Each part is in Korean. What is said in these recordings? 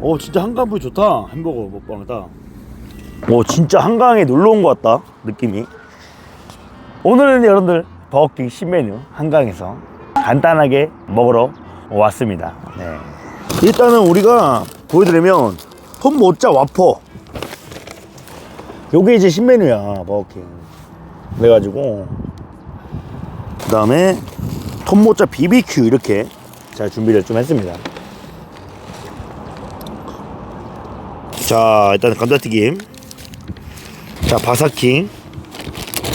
오 진짜 한강 뷰 좋다. 햄버거 먹방이다. 오 진짜 한강에 놀러 온 것 같다 느낌이. 오늘은 여러분들 버거킹 신메뉴 한강에서 간단하게 먹으러 왔습니다. 네. 일단은 우리가 보여드리면 톰 모짜 와퍼. 요게 이제 신메뉴야 버거킹. 그래가지고 그 다음에 톰 모짜 BBQ 이렇게 제가 준비를 좀 했습니다 자 일단 감자튀김. 자 바사킹.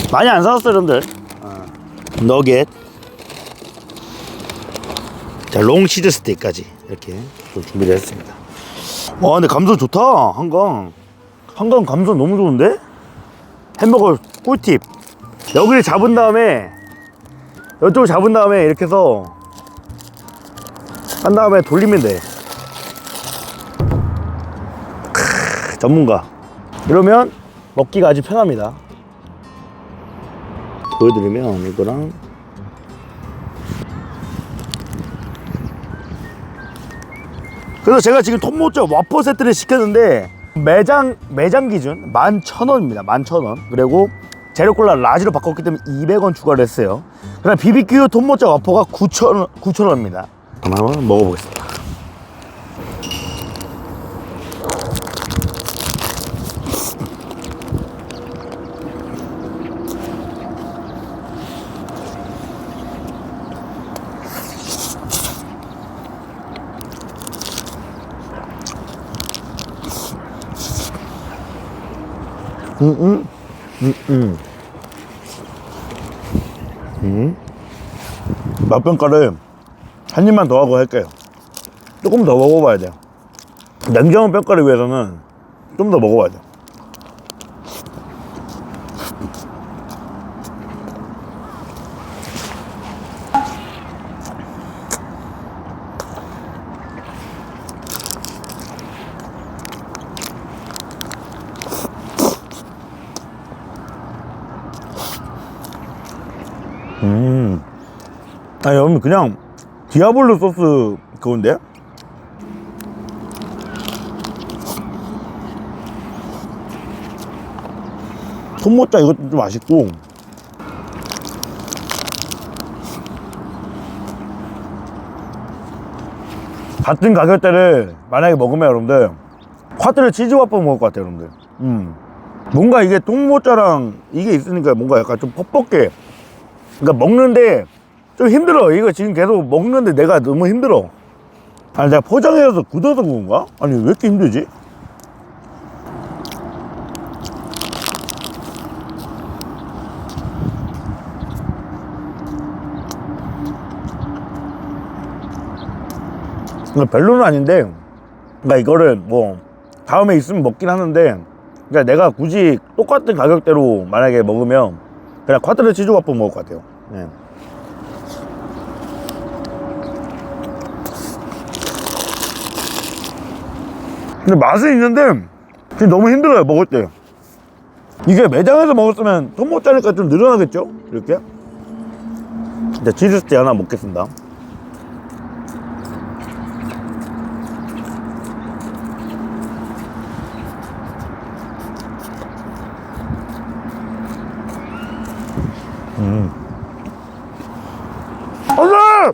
많이 안 사왔어요 여러분들. 아, 너겟. 자 롱치즈 스테이크까지 이렇게 좀 준비를 했습니다. 와 근데 감성 좋다 한강. 한강 감성 너무 좋은데? 햄버거 꿀팁. 여기를 잡은 다음에 이쪽을 잡은 다음에 이렇게 해서 한 다음에 돌리면 돼 전문가 이러면 먹기가 아주 편합니다 보여드리면 이거랑 그래서 제가 지금 톱모짜 와퍼 세트를 시켰는데 매장 매장 기준 11,000원입니다. 11,000원. 그리고 제로콜라 라지로 바꿨기 때문에 200원 추가를 했어요. 그다음 BBQ 톱모짜 와퍼가 9,000원 9,000원입니다. 한번 먹어보겠습니다. 음, 음, 음, 음. 맛평가를 한 입만 더 하고 할게요. 조금 더 먹어봐야 돼요. 냉정한 평가를 위해서는 좀 더 먹어봐야 돼요. 아, 여러분, 그냥 디아블로 소스 그건데? 손모짜 이것도 좀 맛있고. 같은 가격대를 만약에 먹으면 여러분들 화트를 치즈와퍼 먹을 것 같아요 여러분들 음. 뭔가 이게 똥모짜랑 이게 있으니까 뭔가 약간 좀 퍽퍽해 그러니까 먹는데 좀 힘들어. 이거 지금 계속 먹는데 내가 너무 힘들어. 아니, 내가 포장해서 굳어서 그런가? 아니, 왜 이렇게 힘들지? 별로는 아닌데, 그러니까 이거를 뭐, 다음에 있으면 먹긴 하는데, 그러니까 내가 굳이 똑같은 가격대로 만약에 먹으면 그냥 쿼트레 치즈와퍼 먹을 것 같아요. 네. 근데 맛은 있는데 너무 힘들어요 먹을 때. 이게 매장에서 먹었으면 손못 자니까 좀 늘어나겠죠? 이렇게. 이제 치즈 스테이크 하나 먹겠습니다. 안돼!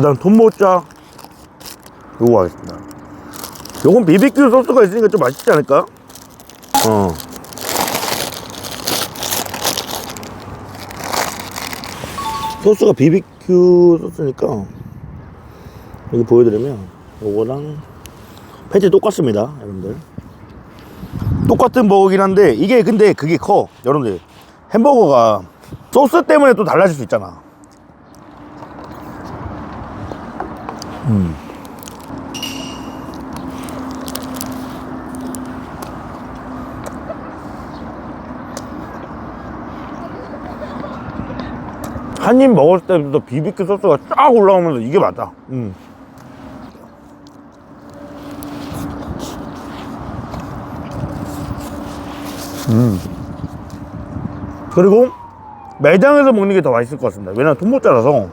그 다음 돈모짜 요거 하겠습니다. 요건 BBQ 소스가 있으니까 좀 맛있지 않을까? 어. 소스가 BBQ 소스니까 여기 보여드리면 요거랑 패티 똑같습니다 여러분들. 똑같은 버거긴 한데 이게 근데 그게 커 여러분들. 햄버거가 소스 때문에 또 달라질 수 있잖아 음. 한 입 먹을 때부터 비비큐 소스가 쫙 올라오면서 이게 맞다 음. 그리고 매장에서 먹는 게 더 맛있을 것 같습니다. 왜냐면 돈모짜라서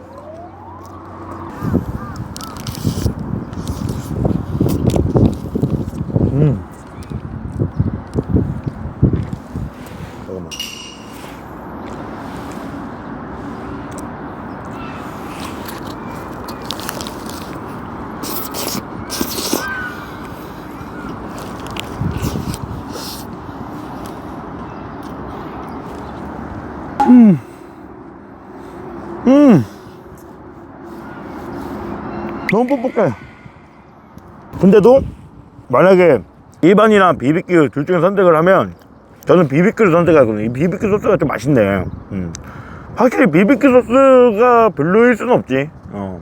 음. 음. 너무 뻑뻑해. 근데도 만약에 일반이나 비비큐 둘 중에 선택을 하면 저는 비비큐를 선택하거든요. 이 비비큐 소스가 좀 맛있네. 음. 확실히 비비큐 소스가 별로일 수는 없지. 어.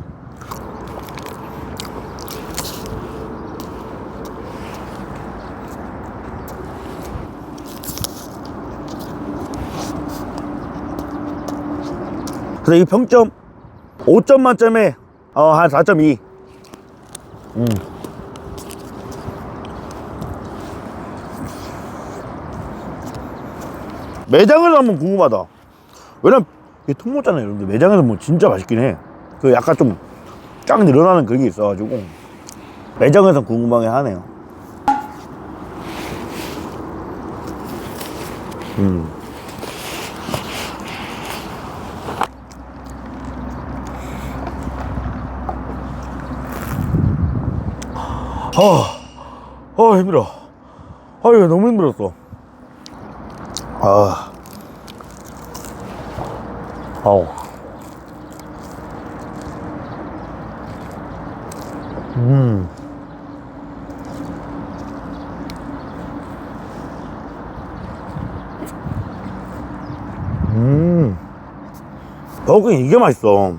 그래서 이 평점 5점 만점에 어, 한 4.2. 음. 매장에서 한번 궁금하다. 왜냐면 이게 통모잖아요, 여러분들. 매장에서 뭐 진짜 맛있긴 해. 그 약간 좀 쫙 늘어나는 그게 있어가지고 매장에서 궁금하게 하네요. 음. 아, 아 힘들어. 아 이거 너무 힘들었어. 아, 아우. 음. 음. 버거킹 이게 맛있어.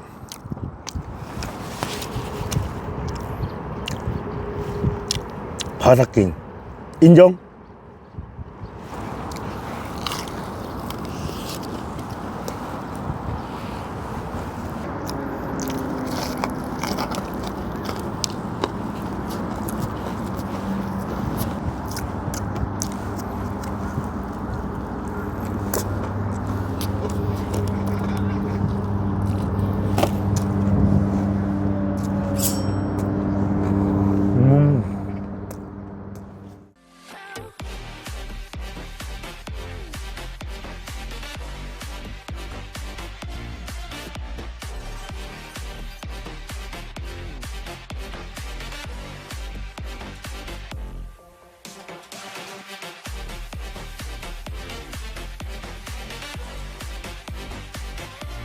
바삭킹. 인정?